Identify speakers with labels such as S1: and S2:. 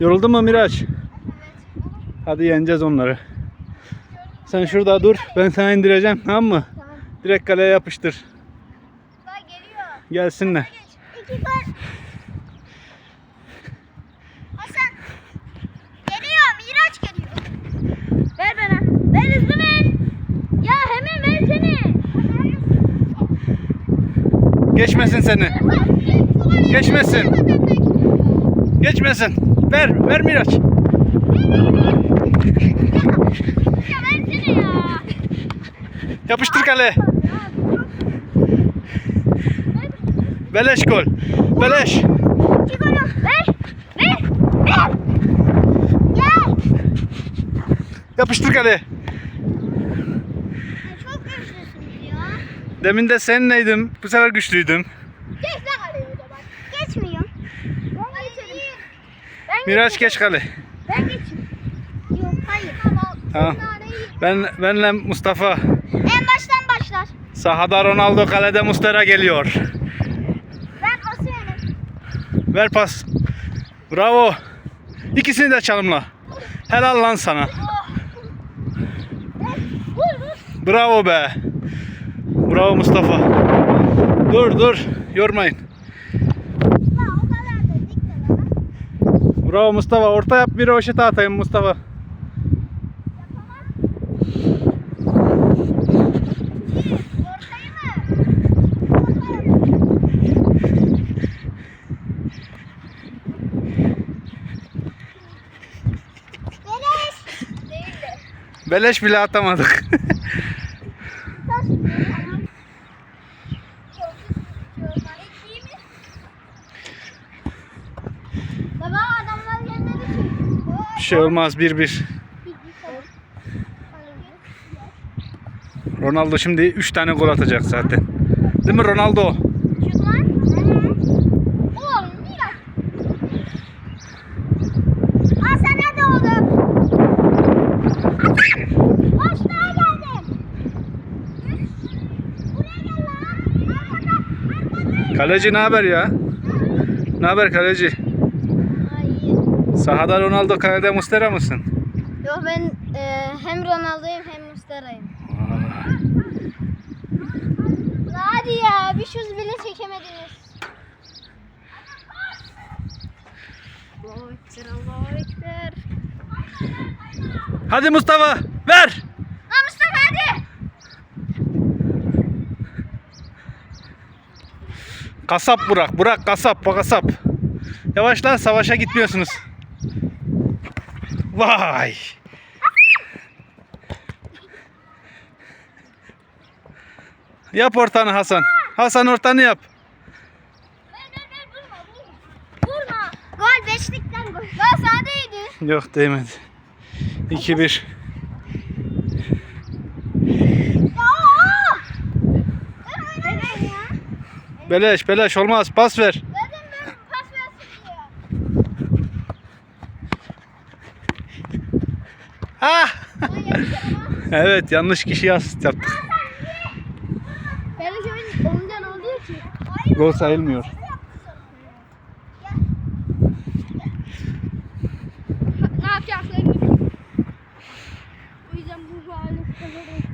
S1: Yoruldun mu Miraç? Hadi yeneceğiz onları. Sen şurada dur. Ben sana indireceğim. Tamam mı?
S2: Tamam.
S1: Direkt kaleye yapıştır.
S2: Bak geliyor.
S1: Gelsinler.
S2: İki gol. Hasan. Geliyor. Miraç geliyor. Ver bana. Ver hızlı ver. Ya hemen versene.
S1: Geçmesin seni. Geçmesin. Geçmesin. Ver. Ver Miraç.
S2: Ya versene ya.
S1: Yapıştır kaleye. Beleş gol. Beleş.
S2: İki golü. Ver. Ver. Ver. Gel.
S1: Yapıştır kaleye.
S2: Ya çok güçlüsün ya.
S1: Demin de seninleydim. Bu sefer güçlüydüm.
S2: Geç lan kaleye o zaman. Geçmiyorum. Ben geçerim. Ben
S1: Miraç geç kale.
S2: Ben geçeyim. Yok hayır. Tamam.
S1: Ben benle Mustafa.
S2: En baştan başlar.
S1: Sahada Ronaldo kalede Mustera geliyor.
S2: Ben pası yerim.
S1: Ver pas. Bravo. İkisini de çalımla. Helal lan sana. Bravo be. Bravo Mustafa. Dur dur. Yormayın.
S2: La o kadar da dik de bana.
S1: Bravo Mustafa. Orta yap bir roşete atayım Mustafa.
S2: Beleş
S1: bile atamadık. şey olmaz 1-1. Ronaldo şimdi 3 tane gol atacak zaten. Değil mi Ronaldo? Kaleci ne haber ya? Ne haber kaleci? Sahada Ronaldo kalede Mustera mısın?
S2: Yok ben e, hem Ronaldo'yum hem Mustara'yım. Hadi ya bir şuz bile çekemediniz. Allahu Ekber, Allahu Ekber.
S1: Hadi Mustafa ver.
S2: Lan Mustafa hadi.
S1: Kasap Burak. Burak kasap. Kasap. Yavaş lan savaşa gitmiyorsunuz. Vay. Yap ortanı Hasan. Hasan ortanı yap.
S2: Vurma. Gol beşlikten gol. Lan sadeydi.
S1: Yok değmedi. 2-1.
S2: Aa! Ben oynamıyorum ya.
S1: Beleş beleş olmaz. Pas ver. Ah! evet yanlış kişiye asist yaptık.
S2: Gol sayılmıyor. Ne yapacaklarını O
S1: yüzden bu varlık kazanır.